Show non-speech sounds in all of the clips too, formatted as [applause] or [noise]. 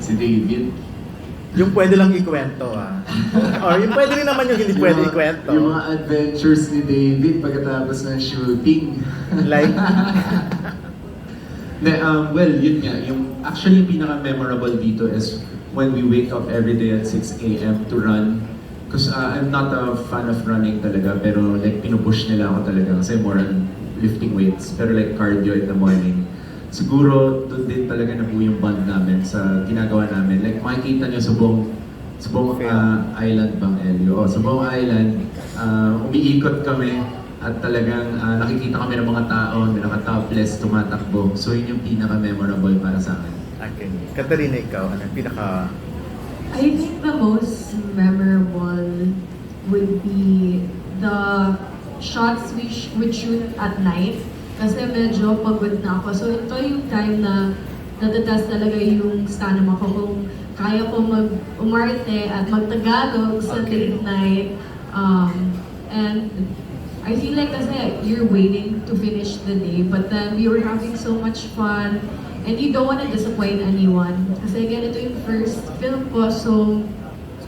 si David. Yung pwede lang ikwento ah. [laughs] Or yung pwede rin naman yung hindi pwede mga- ikwento. Yung mga adventures ni David pagkatapos ng shooting. Like, [laughs] Ne, um, well, yun nga. Yung, actually, yung pinaka-memorable dito is when we wake up every day at 6 a.m. to run. Because uh, I'm not a fan of running talaga, pero like pinupush nila ako talaga kasi more on lifting weights. Pero like cardio in the morning. Siguro doon din talaga nabuo yung bond namin sa ginagawa namin. Like makikita nyo sa buong sa buong uh, island bang Elio? Oh, sa buong island, uh, umiikot kami at talagang uh, nakikita kami ng mga tao na naka-topless, tumatakbo. So yun yung pinaka-memorable para sa akin. okay. Katarina, ikaw, ano yung pinaka... I think the most memorable would be the shots we sh- would shoot at night. Kasi medyo pagod na ako. So ito yung time na natatest talaga yung stamina ko kung kaya ko mag umarte at magtagalog sa Okay. late night. Um, and I feel like kasi you're waiting to finish the day, but then we were having so much fun, and you don't want to disappoint anyone. Kasi again, ito yung first film ko, so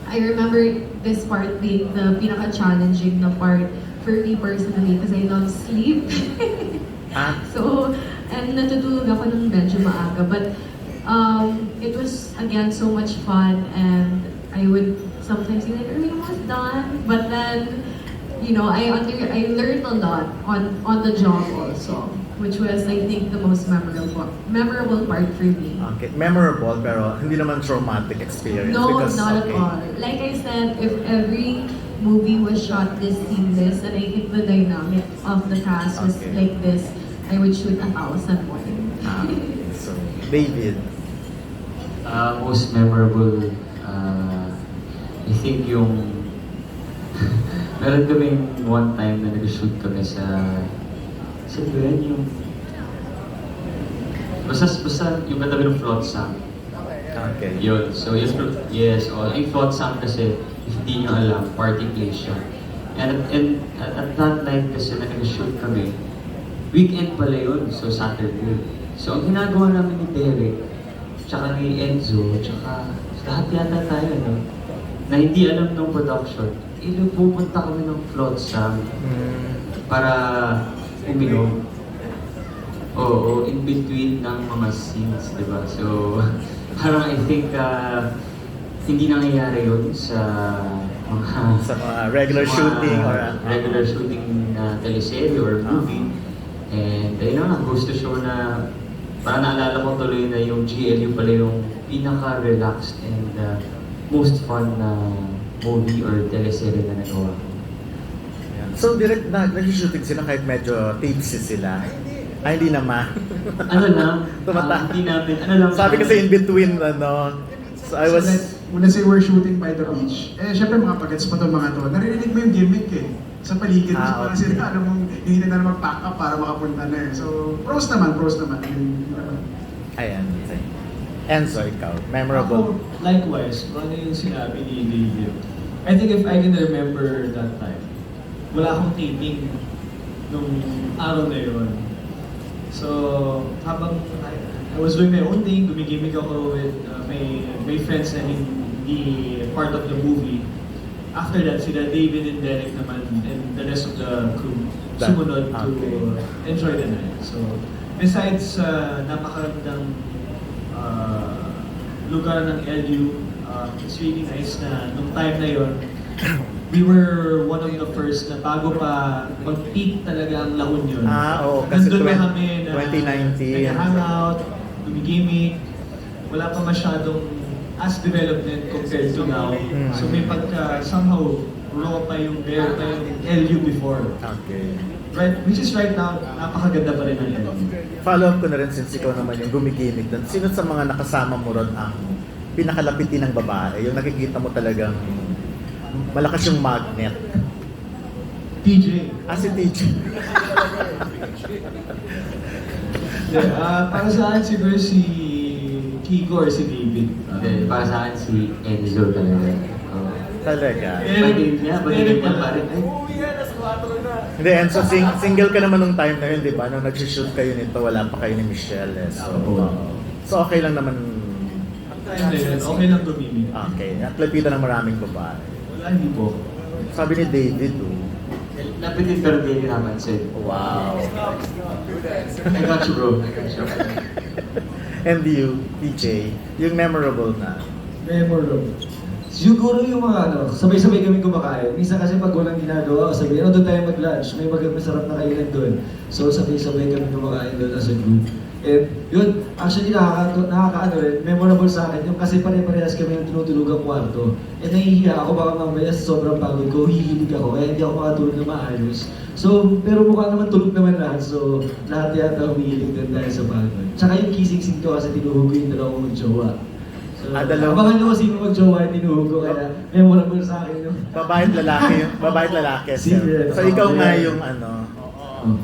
I remember this part being the pinaka-challenging na part for me personally because I love sleep. [laughs] Ah, So, and natutulog ako ng medyo maaga. But um, it was, again, so much fun. And I would sometimes be like, are we almost done? But then, you know, I under I learned a lot on on the job also, which was, I think, the most memorable memorable part for me. okay. Memorable pero hindi naman traumatic experience. No, because, not okay. at all. Like I said, if every movie was shot this seamless and I think the dynamic of the cast was Okay. like this, I would shoot a thousand more. Ah, so, David. Uh, most memorable, uh, I think yung [laughs] meron kaming one time na nag-shoot kami sa sa yun yung basta, basta yung katabi ng flotsam. Okay. Yun. So, flo- yes, oh, yung flotsam kasi, if hindi nyo alam, party place siya. And, and at, at that night kasi na nag-shoot kami, weekend pala yun, so Saturday. So, ang ginagawa namin ni Derek, tsaka ni Enzo, tsaka lahat yata tayo, no? Na hindi alam ng production, ilo pupunta kami ng flotsam Mm, para uminom. Oo, in between ng mga scenes, di ba? So, [laughs] parang I think ah, hindi nangyayari yun sa mga sa mga regular sa mga shooting or... ah, regular shooting na teleserye or movie. And ayun na nga, goes to show na parang naalala ko tuloy na yung GLU pala yung pinaka-relaxed and ah, most fun na movie or teleserye na nagawa ko. So, direct na, nag-shooting sila kahit medyo tipsy sila. Ay, hindi naman. Ano lang, [laughs] Tumata- ah, hindi namin, ano lang. Sabi kasi in between, ano, so I was... When I say we're shooting by the beach, eh syempre mga pagets pa to mga to, naririnig mo yung gimmick eh. Sa paligid Ah, parang okay. sila, ano mong hindi na naman pack up para makapunta na eh. So, pros naman, pros naman. Yun naman. Ayan. Enzo, ikaw. Memorable. Ako, likewise, kung ano yung sinabi ni David. I think if I can remember that time, wala akong taping nung araw na yun. So, habang I, I was doing my own thing, gumigimik ako with uh, my, my friends na hindi part of the movie. After that, sila David and Derek naman and the rest of the crew That- sumunod to okay. enjoy the night. So, besides uh, napakagandang uh, lugar ng LU, uh, it's really nice na nung time na yon we were one of the first na bago pa mag-peak talaga ang La Union. Ah, oo, kasi Nandun na 20- kami na 2019. nag-hangout, gumigimik, wala pa masyadong as development compared to now. Mm. So may pagka somehow raw pa yung there pa yung LU before. Okay. Right, which is right now, napakaganda pa rin ng LU. Follow up ko na rin since ikaw naman yung gumigimik doon. Sino sa mga nakasama mo ron ang pinakalapit din ng babae? Yung nakikita mo talagang malakas yung magnet. TJ. Ah, si teacher. [laughs] Yeah, ah, para sa akin siguro si Kiko or si David. Hindi, para sa akin si Enzo talaga. Talaga. Pati niya, Derek niya pala. parang, ay, Hindi, and so sing- single ka naman nung time na yun, di ba? Nung nag-shoot kayo nito, wala pa kayo ni Michelle. Eh. So, so okay lang naman okay lang tumimik. Okay, at lapitan ng maraming babae. Wala, hindi po. Sabi ni David, oh, Lapitin pero di napansin. wow. I got you bro. I got you. [laughs] And you, DJ, yung memorable na. Memorable. Siguro yung mga ano, sabay-sabay kami kumakain. Minsan kasi pag walang ginagawa, sabi, ano doon tayo mag-lunch, may mag masarap na kainan doon. So sabay-sabay kami kumakain doon as a group. And yun, actually nakaka, nakakaano rin, memorable sa akin, yung kasi pare-parehas kami ng tinutulugang kwarto. And nahihiya ako baka mamaya sa sobrang pagod ko, hihilig ako, kaya hindi ako makatulog na maayos. So, pero mukha naman tulog naman lahat, so lahat yata humihilig din dahil sa pagod. Tsaka yung kissing scene ko kasi tinuhog yung dalawang magjowa. So, Ah, dalawa- abangan nyo kung sino magjowa yung tinuhog ko, kaya memorable sa akin yung Babae at lalaki, yung babae at lalaki. Secret. So ikaw nga yung ano,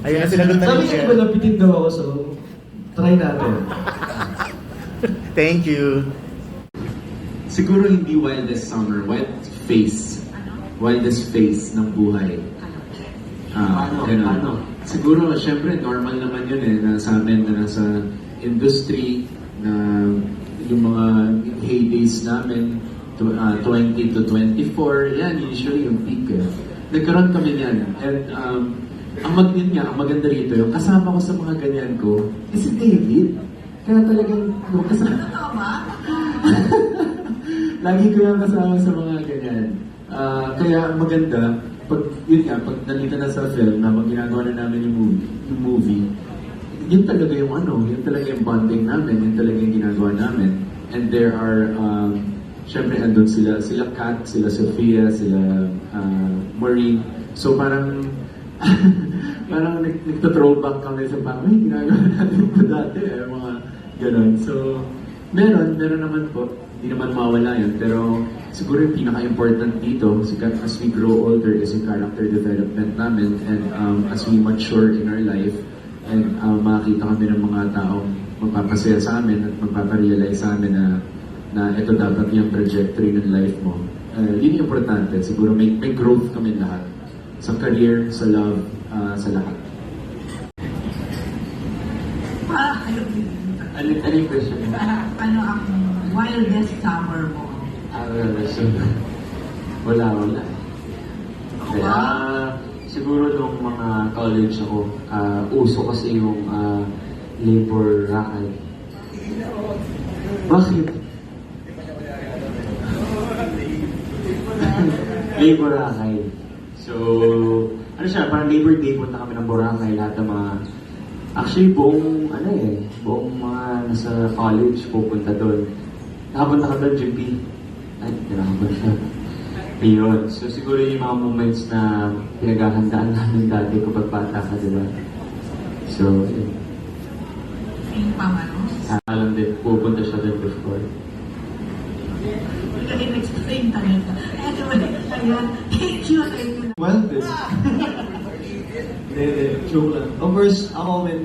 ayun na sinagot na Sabi ni niya, Michelle. iba lapitin daw ako, so try natin. Thank you. Siguro hindi wildest summer, wild face. Wildest face ng buhay. Ah, ganun. Paano? Siguro, syempre, normal naman yun eh, na sa amin na nasa industry, na yung mga heydays namin, to, ah, 20 to 24, yan, usually yung peak eh. Nagkaroon kami niyan. And um, ang mag nga, ang maganda rito, yung kasama ko sa mga ganyan ko, is si David. Kaya talagang kasama. [laughs] Lagi ko yung kasama sa mga ganyan. Ah, kaya maganda, pag, yun nga, pag nandito na sa film, na pag ginagawa na namin yung movie, yung movie, yun talaga yung ano, yun talaga yung bonding namin, yun talaga yung ginagawa namin. And there are, um, syempre andun sila, sila Kat, sila Sofia, sila uh, Marie. So parang, [laughs] parang nag, nagto-throwback kami sa parang, ay, ginagawa natin dati, eh, mga ganon. So, meron, meron naman po. Hindi naman mawala yun. Pero siguro yung pinaka-important dito, as we grow older, is yung character development namin. And um, as we mature in our life, and um, makakita kami ng mga taong magpapasaya sa amin at magpaparealize sa amin na na ito dapat yung trajectory ng life mo. Uh, yun yung importante. Siguro may, may growth kami lahat. Sa career, sa love, uh, sa lahat. Ano, ano yung question mo? ano ang wildest summer mo? Ah, wala. So, wala, wala. Kaya, siguro nung mga college ako, ah, uso kasi yung ah, labor rakay. Bakit? [laughs] labor. So, ano siya, parang labor day punta kami ng Boracay, lahat ng mga Actually, buong, ano eh, buong mga nasa college pupunta doon. Nakapunta ka doon, JP. Ay, tinakabot siya. Ayun. So, siguro yung mga moments na pinaghahandaan namin dati kapag bata ka, di ba? So, yun. Yung pamano? Alam din, pupunta siya doon before. Hindi ka din explain talaga. Anyway, ayan. Thank you, thank you. Wildest. Hindi, hindi. Joke lang. Of course, ako when,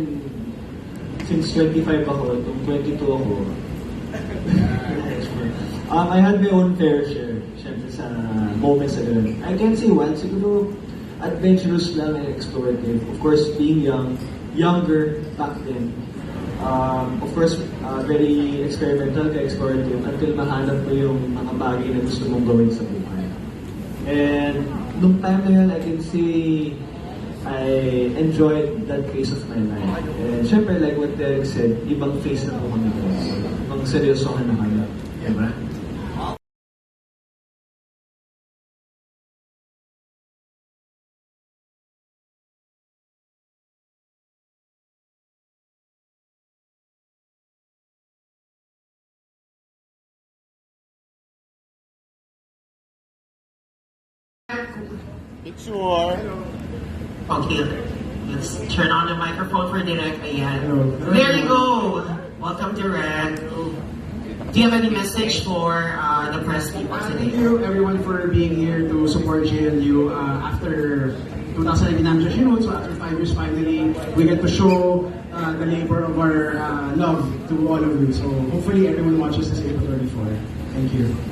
since 25 ako, nung 22 ako, [laughs] um, I had my own fair share, syempre sa moments na ganun. I can't say wild, siguro adventurous lang and explorative. Of course, being young, younger back then, um, of course, uh, very experimental ka, explorative, until mahanap mo yung mga bagay na gusto mong gawin sa buhay. And nung time na yun, I can see I enjoyed that phase of my life. And syempre, like what Derek said, ibang phase na po kami. Ibang seryosohan na kami. Diba? Picture. Okay, let's turn on the microphone for. Ayan. There you go. Welcome, Direk. Do you have any message for uh, the press people Thank you everyone for being here to support JLU uh, after 2011 I'm just you know, so after five years finally we get to show uh, the labor of our uh, love to all of you. So hopefully everyone watches this April 24. Thank you.